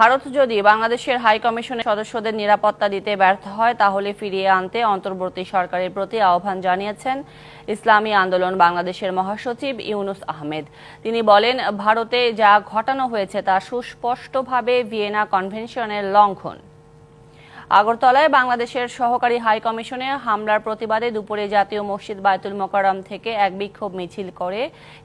ভারত যদি বাংলাদেশের হাই কমিশনের সদস্যদের নিরাপত্তা দিতে ব্যর্থ হয়, তাহলে ফিরিয়ে আনতে অন্তর্বর্তী সরকারের প্রতি আহ্বান জানিয়েছেন ইসলামী আন্দোলন বাংলাদেশের মহাসচিব ইউনুস আহমেদ। তিনি বলেন, ভারতে যা ঘটানো হয়েছে তা সুস্পষ্টভাবে ভিয়েনা কনভেনশনের লঙ্ঘন। আগরতলায় বাংলাদেশের সহকারী হাই কমিশনে হামলার প্রতিবাদে দুপুরে জাতীয় মসজিদ বায়তুল মোকাররম থেকে এক বিক্ষোভ মিছিল করে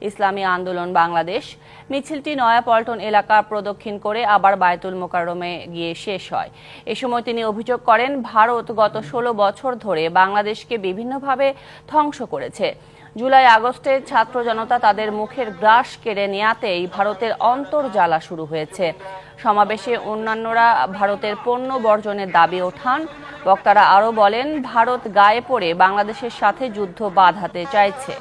ইসলামী আন্দোলন বাংলাদেশ। মিছিলটি নয়াপল্টন এলাকা প্রদক্ষিণ করে আবার বায়তুল মোকারমে গিয়ে শেষ হয়। এ সময় তিনি অভিযোগ করেন, ভারত গত ষোলো বছর ধরে বাংলাদেশকে বিভিন্নভাবে ধ্বংস করেছে। জুলাই আগস্টে ছাত্র জনতা তাদের মুখের গ্রাস কেড়ে নেয়াতেই ভারতের অন্তর্জালা শুরু হয়েছে। সমাবেশে অন্যান্যরা ভারতের পণ্য বর্জনের দাবি ওঠান। বক্তারা আরও বলেন, ভারত গায়ে পড়ে বাংলাদেশের সাথে যুদ্ধ বাঁধাতে চাইছে।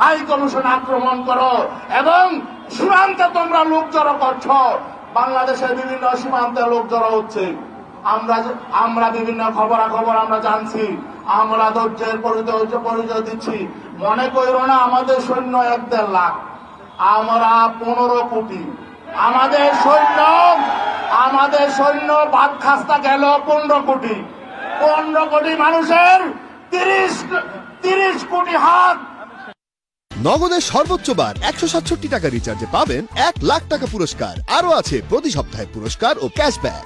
হাই কমিশন আক্রমণ করো এবং সীমান্তে তোমরা লোক জড়ো করছ। বাংলাদেশের বিভিন্ন সীমান্তে লোক জড়ো হচ্ছে। আমরা আমরা বিভিন্ন খবরাখবর আমরা জানছি। আমরা ধৈর্যের পরিচয় পরিচয় দিচ্ছি। মনে করো না, আমাদের সৈন্য এক দেড় লাখ। আমরা পনেরো কোটি। আমাদের সৈন্য আমাদের সৈন্য বাদ খাস্তা গেল পনেরো কোটি। পনেরো কোটি মানুষের তিরিশ তিরিশ কোটি হাত। নগদের সর্বোচ্চ বার একশো সাতষট্টি টাকা রিচার্জে পাবেন এক লাখ টাকা পুরস্কার। আরও আছে প্রতি সপ্তাহে পুরস্কার ও ক্যাশব্যাক